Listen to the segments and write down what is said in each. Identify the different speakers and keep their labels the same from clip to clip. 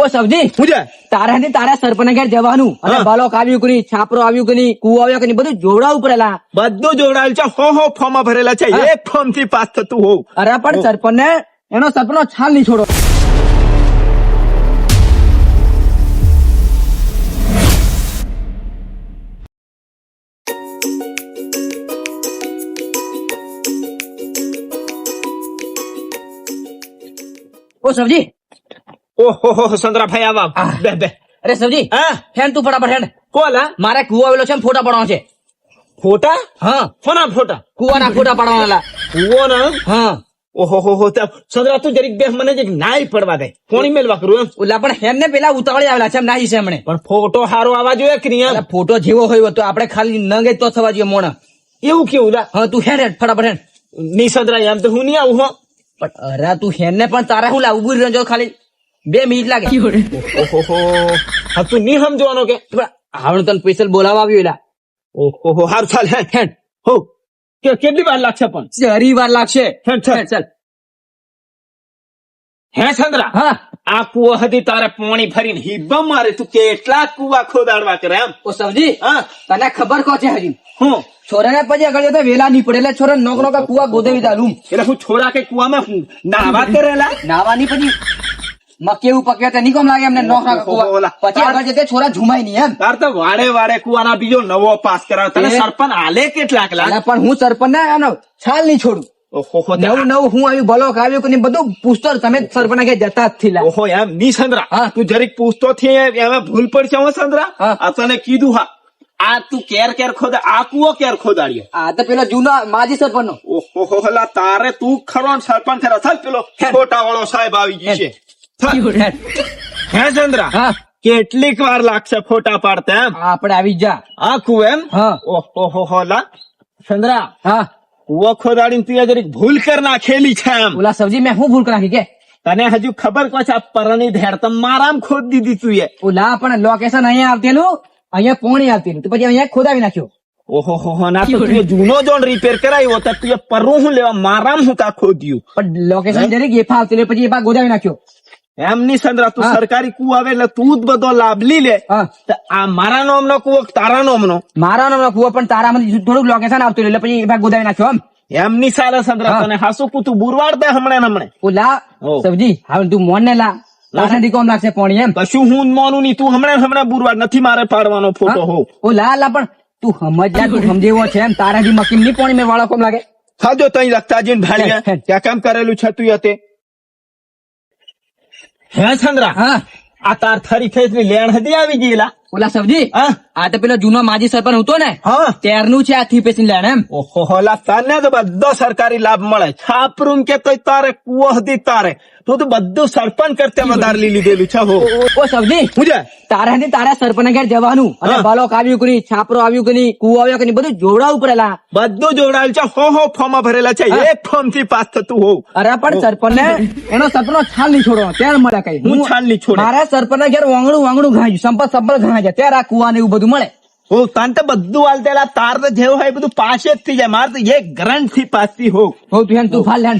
Speaker 1: ઓ સબજી
Speaker 2: હું છે?
Speaker 1: તારાથી તારા સરપંચ ઘેર જવાનું. અને બાલોક આવ્યું કે છાપરો આવ્યું કે નહીં કુવો આવ્યો કે નહીં બધું જોવડાવવું પડેલા
Speaker 2: બધું જોડાયેલ છે. હો હો ફોર્મ ભરેલા છે. એક ફોર્મથી પાસ થતું હોઉં.
Speaker 1: અરે પણ સરપંચ ને એનો સપનો છાલ નહીં છોડો. ઓ સબજી
Speaker 2: ઓહો સંતરાભાઈ આવા. બે બે.
Speaker 1: અરે સબજી
Speaker 2: હા?
Speaker 1: ફેન તું ફટાફટ હેડ.
Speaker 2: કોલ હા?
Speaker 1: મારે કુવા આવેલો છે ફોટા પાડવાનો છે.
Speaker 2: ફોટા?
Speaker 1: હા.
Speaker 2: ફોના ફોટા?
Speaker 1: કુવાના ફોટા પાડવાના
Speaker 2: કુવો ના
Speaker 1: હા.
Speaker 2: ઓહો હો હો તે તું જરીક બે મને જરીક નાઈ પડવા દે. કોણી મેલવા કરું એમ.
Speaker 1: ઓલા પણ હેમ ને પેલા ઉતાવળી આવેલા છે એમ નાઈ છે એમણે.
Speaker 2: પણ ફોટો સારો આવવા જોઈએ
Speaker 1: ક્રિયા ફોટો જેવો હોય તો આપણે ખાલી નંગે તો થવા જોઈએ મોણ.
Speaker 2: એવું કેવું લા?
Speaker 1: હા તું હેડ હેડ ફટાફટ હેડ.
Speaker 2: ની સંતરા એમ તો હું નહીં આવું હો.
Speaker 1: પણ અરે તું હેન ને પણ તારા હું લાવું બુરી રહેજો ખાલી. બે મિનિટ લાગે.
Speaker 2: ઓહો હો હા તું નહીં સમજવાનો કે?
Speaker 1: આવડે તને સ્પેશિયલ બોલાવવા આવ્યું એલા.
Speaker 2: ઓહો હાર ચાલ હે
Speaker 1: હેડ.
Speaker 2: હો. કે કેટલી વાર લાગશે પણ?
Speaker 1: ચારી વાર લાગશે.
Speaker 2: હેડ ચાલ
Speaker 1: ચાલ.
Speaker 2: હે ચંદ્રા?
Speaker 1: હા.
Speaker 2: આ કુવા હતી તારે પાણી ફરીને હિબ્બા મારે. તું કેટલા કુવા ખોદાડવા કરે એમ?
Speaker 1: ઓ સમજી
Speaker 2: હા.
Speaker 1: તને ખબર કો છે હજી?
Speaker 2: હું?
Speaker 1: છોરાને પછી આગળ જતા વેલા નહીં પડે એટલે છોરા નોક નોકા કુવા ગોદવી દાલું
Speaker 2: એટલે હું છોરા કે કુવામાં નાવા કરેલા
Speaker 1: નાવાની પછી મકેવું પક્યા તે નિકોમ લાગે એમને નોકા કુવા પછી આગળ જતે છોરા ઝુમાય નહીં એમ.
Speaker 2: તાર તો વાડે વાડે કુવાના બીજો નવો પાસ કરાવ તને સરપંચ હાલે કેટલાક
Speaker 1: લાગે? પણ હું સરપંચ ને આનો છાલ નહીં છોડું.
Speaker 2: ઓહો હો તે.
Speaker 1: નવું નવું હું આવ્યું બ્લોક આવ્યું કે બધું પૂછતો તમે સરપંચ કે જતા જ થી
Speaker 2: ઓહો એમ ની સંદ્રા? તું જરીક પૂછતો થી એમાં ભૂલ પડશે હો સંદ્રા? આ તને કીધું હા. આ તું કેર કેર ખોદા આ કુવો કેર ખોદાડ્યો.
Speaker 1: આ તો પેલો જૂનો માજી સરપંચ નો
Speaker 2: ઓહો તારે તું ખરો સરપંચ ચાલ પેલો ખોટા વાળો સાહેબ આવી ગયો છે. હે. ચંદ્રા
Speaker 1: હા.
Speaker 2: કેટલીક વાર લાગશે ફોટા પાડતા એમ?
Speaker 1: આપડે આવી જા
Speaker 2: આ કુવો એમ?
Speaker 1: હા.
Speaker 2: ઓહો હો હો ચંદ્રા
Speaker 1: હા.
Speaker 2: કુવો ખોદાડીને તું જરીક ભૂલ કર નાખેલી છે એમ.
Speaker 1: ઓલા સબજી મેં હું ભૂલ કર નાખી કે?
Speaker 2: તને હજુ ખબર કો છે? આ પરણી ધેર તમ મારામ ખોદ દીધી તું એ.
Speaker 1: ઓલા પણ લોકેશન અહીંયા આવતેલું. અહીંયા પોણી આવતેલું. તો પછી અહીંયા ખોદાવી નાખ્યો.
Speaker 2: ઓહો હો હો ના તો તું જૂનો જોન રિપેર કરાયો તો તું એ પરરું હું લેવા? મારામ હું કા ખોદ્યું?
Speaker 1: પણ લોકેશન જરીક એફા આવતેલું પછી એફા ગોદાવી નાખ્યો.
Speaker 2: એમ ની સંદ્રા તું સરકારી કુવો આવે એટલે તું જ બધો લાભ લઈ લે. આ મારા નામનો કુવો તારા તારા નામનો?
Speaker 1: મારા નામનો કુવો પણ તારામાંથી થોડુંક લોકેશન આવતું એટલે પછી એફા ગોદાવી નાખ્યો એમ.
Speaker 2: એમ ની સારા સંદ્રા તને હાસુ તું બુરવાડ દે હમણાં હમણે.
Speaker 1: ઓલા
Speaker 2: ઓ.
Speaker 1: સબ્જી હવે તું મોન ને લા. લાસાથી કોમ લાગશે પોણી એમ.
Speaker 2: કશું હું મોનું નહીં તું હમણાં હમણાં બુરવાડ નથી મારે પાડવાનો ફોટો હો.
Speaker 1: ઓ લા લા પણ તું સમજ તું સમજેવો છે એમ. તારાથી મકીમની પોણી મેં વાળા કોમ લાગે.
Speaker 2: સાજો તઈ લખતા જઈને
Speaker 1: હેડ,
Speaker 2: ભાળીએ ક્યાં કામ કરેલું છે તું તે. હે ચંદ્રા
Speaker 1: હા.
Speaker 2: આ તાર થરી ની લેણ હતી આવી ગયેલા.
Speaker 1: ઓલા સબજી
Speaker 2: હા.
Speaker 1: આ તો પેલો જૂનો માજી સરપંચ હતો ને
Speaker 2: હા.
Speaker 1: ત્યારનું છે આ થી પેસી લેણ એમ.
Speaker 2: ઓહો હોલા તને તો બધો સરકારી લાભ મળે. છાપરું કે તોય તારે કુવો હતી તારે. તું તો બધું સરપંચ કરતે વધારે લીધેલું છે હો.
Speaker 1: ઓ સબજી
Speaker 2: હું તારા
Speaker 1: ને તારા સરપંચ ઘેર જવાનું. અને બાલોક આવ્યું કરી છાપરો આવ્યું કરી કુવો આવ્યો કરી બધું જોવડાવવું પડેલા.
Speaker 2: બધું જોડાયેલ છે હો હો ફોર્મ ભરેલા છે. એક ફોર્મથી પાસ થતું હોવ
Speaker 1: અરે પણ સરપંચ ને એનો સપનો છાલ નહીં છોડો ત્યારે મળે કઈ.
Speaker 2: હું છાલ નહીં છોડો.
Speaker 1: મારા સરપંચ ઘેર વાંગણું વાંગણું ઘાંજ્યું સંપત સંપત ઘાંજ્યા ત્યારે આ કુવા ને એવું બધું મળે.
Speaker 2: ઓ તાન તો બધું હાલતેલા તાર જેવું હોય બધું પાસે જ થઈ જાય. મારે તો એક ગ્રંથથી પાસથી
Speaker 1: હો તું હેન તું ફાલ લેન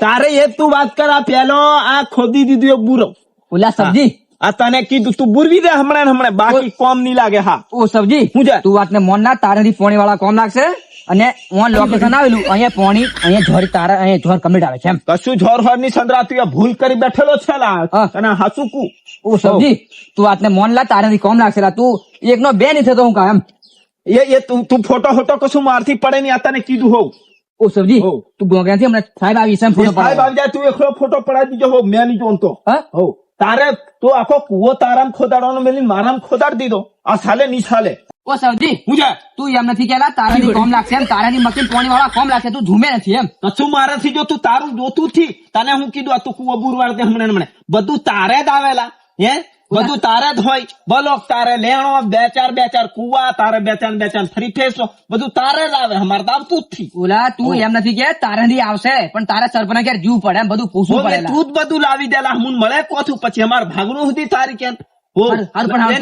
Speaker 2: તારે એ તું વાત કર આ પેલો આ ખોદી દીધું એ બુરો.
Speaker 1: ઓલા સબ્જી?
Speaker 2: આ તને કીધું તું બુરવી દે હમણાં હમણાં બાકી કોમ નહીં લાગે હા.
Speaker 1: ઓ સબ્જી
Speaker 2: હું છે?
Speaker 1: તું વાતને મોન ના તારાથી પોણી વાળા કોમ લાગશે અને ઓન લોકેશન આવેલું અહીંયા પોણી અહીંયા જોર તારા અહીંયા જોર કમ્પ્લીટ આવે છે એમ.
Speaker 2: કશું જોર હોરની સંદ્રા તું ભૂલ કરી બેઠેલો છે લા.
Speaker 1: અને
Speaker 2: અને હાસુકું
Speaker 1: ઓ સબ્જી તું વાતને મોન લા તારાથી કોમ લાગશે લા. તું એક નો બે નહીં થતો હું કામ
Speaker 2: એ એ તું તું ફોટો ફોટો કશું મારથી પડે નહીં આ તને કીધું હોવ
Speaker 1: ઓ સબજી તું ગોગ્યા ગોગ્યાથી હમણાં સાહેબ આવી છે ફોટો
Speaker 2: સાહેબ આવી જાય તું એકલો ફોટો પડાવી દીધો હો મેં નહીં જોનતો
Speaker 1: હા?
Speaker 2: તારે તો આખો કુવો તારામ ખોદાડવાનો મેલી મારામ ખોદાડ દીધો. આ સાલે ની સાલે.
Speaker 1: ઓ સબજી
Speaker 2: હું જા
Speaker 1: તું એમ નથી કેલા તારાથી કોમ લાગશે એમ તારાથી મકીન પાણી વાળા કોમ લાગશે તું ઝૂમે નથી એમ.
Speaker 2: કશું મારાથી જો તું તારું જોતું થી. તને હું કીધું આ તું કુવો બુરવાડ દે હમણાં હમણાં. બધું તારે જ આવેલા હે? બધું તારે જ હોય બલોક તારે લેણો બે ચાર બે ચાર કુવા તારે બે ચાર બે ચાર ફરી ફેસો બધું તારે જ આવે અમારે તો આવતું જ થી.
Speaker 1: ઓલા તું એમ નથી કે તારે થી આવશે પણ તારા સરપંચ ક્યારે જીવ પડે એમ બધું પૂછવું પડે
Speaker 2: તું જ બધું લાવી દેલા હું મળે કોથું પછી અમારે ભાગનું સુધી તારી કેમ? હો.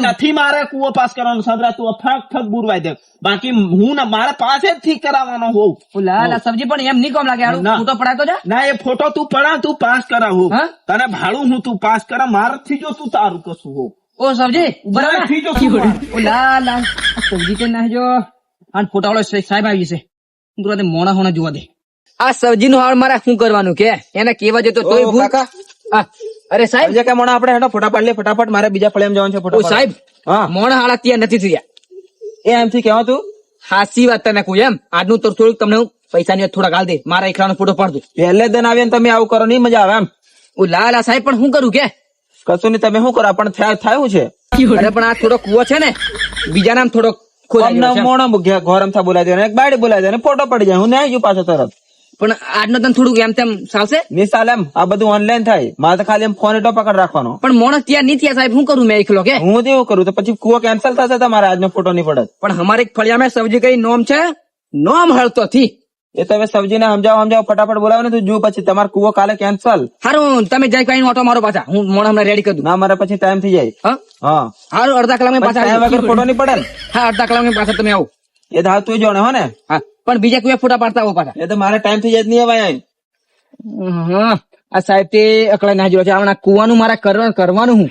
Speaker 2: નથી મારે કુવો પાસ કરવાનો સંતરા તું ફક ફક બુરવાઈ દે. બાકી હું ને મારે પાસે જ ઠીક કરાવવાનો હોઉં.
Speaker 1: ઓલા સબ્જી પણ એમ નહીં કોમ લાગે હારું? તો પડાતો જા.
Speaker 2: ના એ ફોટો તું પડા તું પાસ કરા
Speaker 1: હું?
Speaker 2: તને ભાડું હું તું પાસ કરા મારથી જો તું તારું કશું હો
Speaker 1: ઓ સબ્જી
Speaker 2: બરાબરથી જો તું માર.
Speaker 1: ઓલા લા સબ્જી કે ના જો આ ફોટા વાળો સાહેબ આવી છે તું મોણા હોણા જોવા દે. આ સબ્જી નું હાલ મારે શું કરવાનું કે? એને કેવા જતો તોય. હા, અરે સાહેબ.
Speaker 3: સમજ્યા કે મોણા આપણે હેડો ફોટા પાડી લે ફટાફટ મારે બીજા ફળિયામાં જવાનું છે
Speaker 1: ઓ સાહેબ
Speaker 3: હા.
Speaker 1: મોણા હાળા ત્યાં નથી થયા.
Speaker 3: એ એમથી કહેવા તું
Speaker 1: હાસી વાત તને કહું એમ. આજનું તો થોડુંક તમને હું પૈસાની થોડા ગાલ દે. મારા એકલાનો ફોટો પાડ દઉં.
Speaker 3: પહેલે દિન આવીને તમે આવું કરો નહીં મજા આવે એમ.
Speaker 1: ઓ લા લા સાહેબ પણ શું કરું કે?
Speaker 3: કશું નહીં તમે શું કરો? પણ થાય થયું છે.
Speaker 1: અરે પણ આ થોડો કુવો છે ને બીજા નામ થોડો એમ.
Speaker 3: મોણા ઘે- ઘોર અમથા બોલાવી દેવાનો. એક બાયડી બોલાવી દે ફોટો પડી જાય. હું નહીં આવી પાછો તરત.
Speaker 1: પણ આજનો તને થોડુંક એમ તેમ ચાલશે?
Speaker 3: નિશાલ એમ. આ બધું ઓનલાઈન થાય. મારે તો ખાલી એમ ફોન એટલો પકડ રાખવાનો.
Speaker 1: પણ મોણસ ત્યાં નહીં થયા સાહેબ હું કરું મેં એકલો કે?
Speaker 3: હું તેવું કરું તો પછી કુવો કેન્સલ થશે તમારે આજનો ફોટો નહીં પડે
Speaker 1: પણ અમારે એક ફળિયામાં સબ્જી કઈ નોમ છે? નોમ હળતો થી.
Speaker 3: એ તો હવે સબ્જીને સમજાવો સમજાવો ફટાફટ બોલાવો ને તું જુ પછી તમારો કુવો કાલે કેન્સલ
Speaker 1: હારું તમે જાય કઈ ઓટો મારો પાછા. હું મોણ હમણાં રેડી કરું.
Speaker 3: ના મારે પછી ટાઈમ થઈ જાય.
Speaker 1: હા?
Speaker 3: હા.
Speaker 1: હારું અડધા કલાક
Speaker 3: પાછા ફોટો નહીં પડે
Speaker 1: હા અડધા કલાક પાછા તમે આવો.
Speaker 3: એ તો હાલ તું જાણે હો ને.
Speaker 1: હા પણ બીજા કોઈ ફોટા પાડતા હો પાછા.
Speaker 3: એ તો મારે ટાઈમ થઈ જાય જ નહીં અવાય.
Speaker 1: હા આ સાહેબ તે અકળાઈ ના જોયો છે. હમણાં કુવાનું મારે કરવા- કરવાનું હું.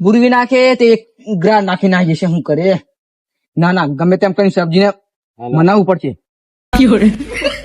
Speaker 1: બુરવી નાખે તે એક ગ્રા નાખી ના જશે શું કરે? ના ના ગમે તેમ કઈ સબ્જીને મનાવવું પડશે.